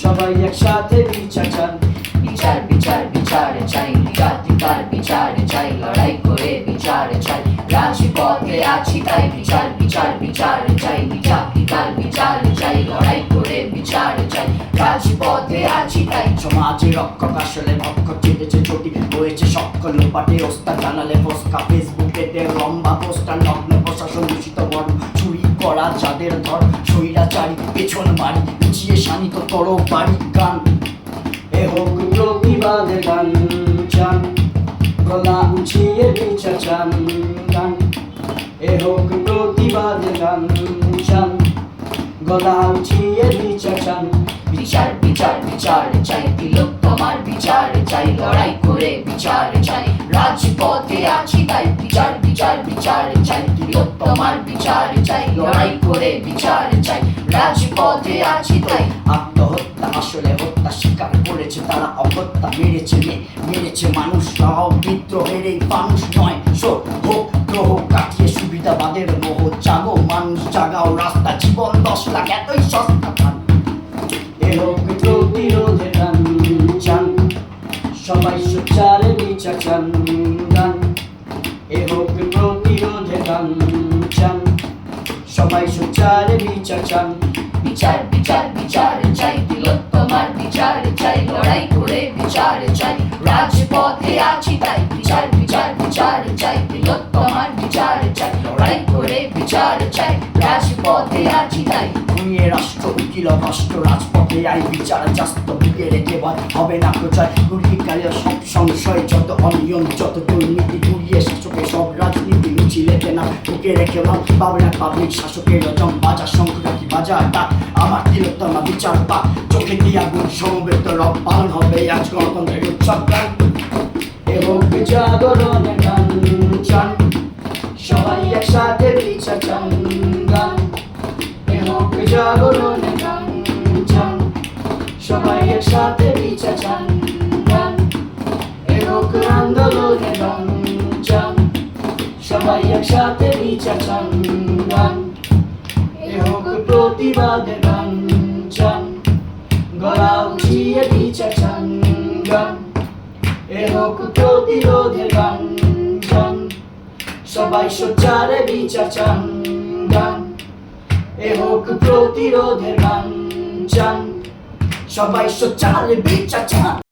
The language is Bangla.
সবাই বিচার বিচার চান চাই বিচার চাই লড়াই চাই লড়াই করে বিচার চাই রাজপথে আছি তাই সমাজে রক্ষক আসলে ভক্ষক চেপেছে ছুটি হয়েছে সকল পাটে ওস্তা জানালে ফোসকা ফেসবুকে দেহ যাদের ধর স্বৈরাচারী, পেছন বাড়ি উঁচিয়ে শানিত তর বাড়ি গান। এ হোক প্রতিবাদের গান, চান। গলা উঁচিয়ে বিচার চান, গান। এ হোক প্রতিবাদের গান, চান। গলা উঁচিয়ে বিচার চান। বিচার বিচার বিচার চাই, তিলক তোমার বিচার চাই, লড়াই করে বিচার চাই। রাজপথে আছি তাই বিচার বিচার বিচার তোমার বিচার চাই, লড়াই করে বিচার চাই, রাজপথে আছি তাই। আত্মহত্যা আসলে হত্যা স্বীকার করেছে তারা অহত্যা মেরেছে মেয়ে, মেরেছে মানুষ সব বিদ্রোহের এই মানুষ নয়। সো হোক গ্রহ কাটিয়ে সুবিধাবাদের মোহ জাগো, মানুষ জাগাও রাস্তা, জীবন দশ লাখ এতই সস্তা পান। এ হোক প্রতিরোধের গান চান। সবাই সোচ্চারে বিচার চান, গান। হোক প্রতিরোধের গান সবাই সোচ্চারে বিচার চান। বিচার বিচার বিচার চাই তিলক তোমার বিচার চাই লড়াই করে বিচার চাই রাজপথে আছি তাই বিচার বিচার বিচার চাই তিলক তোমার বিচার চাই লড়াই করে বিচার চাই রাজপথে আছি তাই। ঘুমিয়ে রাষ্ট্র উকিল রাষ্ট্র রাজপথে আই বিচার জাস্ত বুকে রেখে বল হবে না প্রচার। গেলে সব সংশয় যত অনিয়ম যত দুর্নীতি ঘুরিয়ে শাসকে সব না বুকে রেখে বল পাবে না পাবলিক শাসকের রজম বাজার সংক্রান্তি বাজার? ডাক আমার তিলোত্তমা বিচার পা চোখে দিয়া গুণ সমবেত রব পালন হবে আজ গণতন্ত্রের উৎসব গান এবং জাগরণের গান চান। সবাই একসাথে বিচার চান, গান। হোক জাগরণে গান চান। সবাই একসাথে বিচার চান। সবাই একসাথে বিচার চান, গান। এ হোক প্রতিবাদে গান, চান। গলা উঠিয়ে বিচার চান, গান। এ হোক প্রতিরোধে গান, চান। সবাই সোচ্চারে বিচার চান, গান। এ হোক প্রতিরোধের গান সবাই সোচ্চারে বিচার চান।